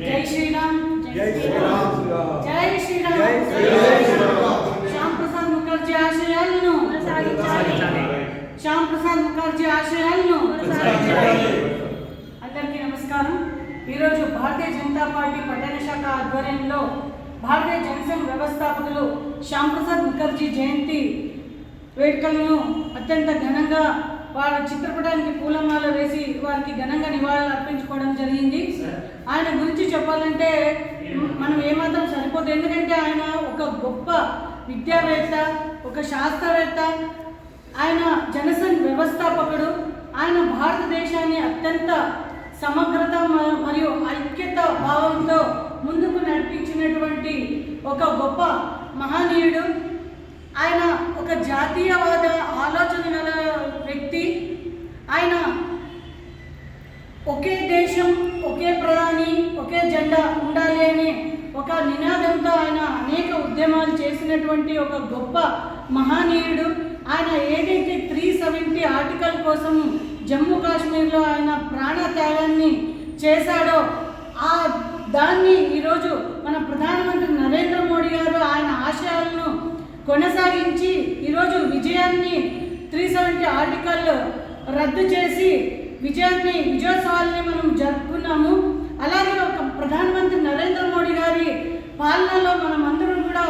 జై శ్రీరామ్ జై శ్రీరామ్ జై శ్రీరామ్ శ్యామ్ ప్రసాద్ ముఖర్జీ ఆశయాలను శ్యామ్ ప్రసాద్ ముఖర్జీ ఆశయాలను అందరికీ నమస్కారం. ఈరోజు భారతీయ జనతా పార్టీ పట్టణ శాఖ ఆధ్వర్యంలో భారతీయ జనసంఘ వ్యవస్థాపకులు శ్యామ్ ప్రసాద్ ముఖర్జీ జయంతి వేడుకలను అత్యంత ఘనంగా వారి చిత్రపటానికి పూలమాల వేసి వారికి ఘనంగా నివాళులు అర్పించుకోవడం జరిగింది. ఆయన గురించి చెప్పాలంటే మనం ఏమాత్రం సరిపోదు. ఎందుకంటే ఆయన ఒక గొప్ప విద్యావేత్త ఒక శాస్త్రవేత్త. ఆయన జనసంఘ వ్యవస్థాపకుడు. ఆయన భారతదేశాన్ని అత్యంత సమగ్రత మరియు ఐక్యత భావంతో ముందుకు నడిపించినటువంటి ఒక గొప్ప మహనీయుడు. ఆయన ఒక జాతీయవాద ఆలోచన గల వ్యక్తి. ఆయన ఒకే దేశం ఒకే ప్రధాని ఒకే జెండా ఉండాలి అని ఒక నినాదంతో ఆయన అనేక ఉద్యమాలు చేసినటువంటి ఒక గొప్ప మహనీయుడు. ఆయన ఏదైతే త్రీ సెవెంటీ ఆర్టికల్ కోసం జమ్మూ కాశ్మీర్లో ఆయన ప్రాణ త్యాగాన్ని చేశాడో ఆ దాన్ని ఈరోజు మన ప్రధానమంత్రి నరేంద్ర మోడీ గారు ఆయన ఆశయాలను కొనసాగించి ఈరోజు విజయాన్ని త్రీ సెవెంటీ ఆర్టికల్ రద్దు చేసి విజయాన్ని విజయోత్సవాల్ని మనం జరుపుకున్నాము అలాగే ఒక ప్రధానమంత్రి నరేంద్ర మోడీ గారి పాలనలో మనం అందరం కూడా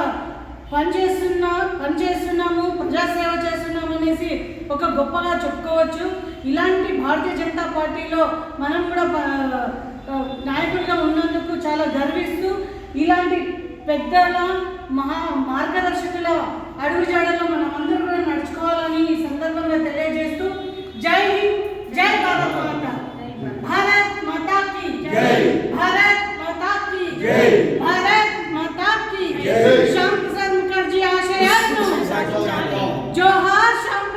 పనిచేస్తున్నా పనిచేస్తున్నాము ప్రజాసేవ చేస్తున్నాము అనేసి ఒక గొప్పగా చెప్పుకోవచ్చు. ఇలాంటి భారతీయ జనతా పార్టీలో మనం కూడా నాయకుడిగా నాయకులుగా ఉన్నందుకు చాలా గర్విస్తూ ఇలాంటి పెద్దల మహా మార్గదర్శకుల అడుగుజాడలో మనం అందరూ కూడా నడుచుకోవాలని ఈ సందర్భంగా શ્યામ પ્રસાદ મુખર્જી આશય આપનો જોહાર શ્યામ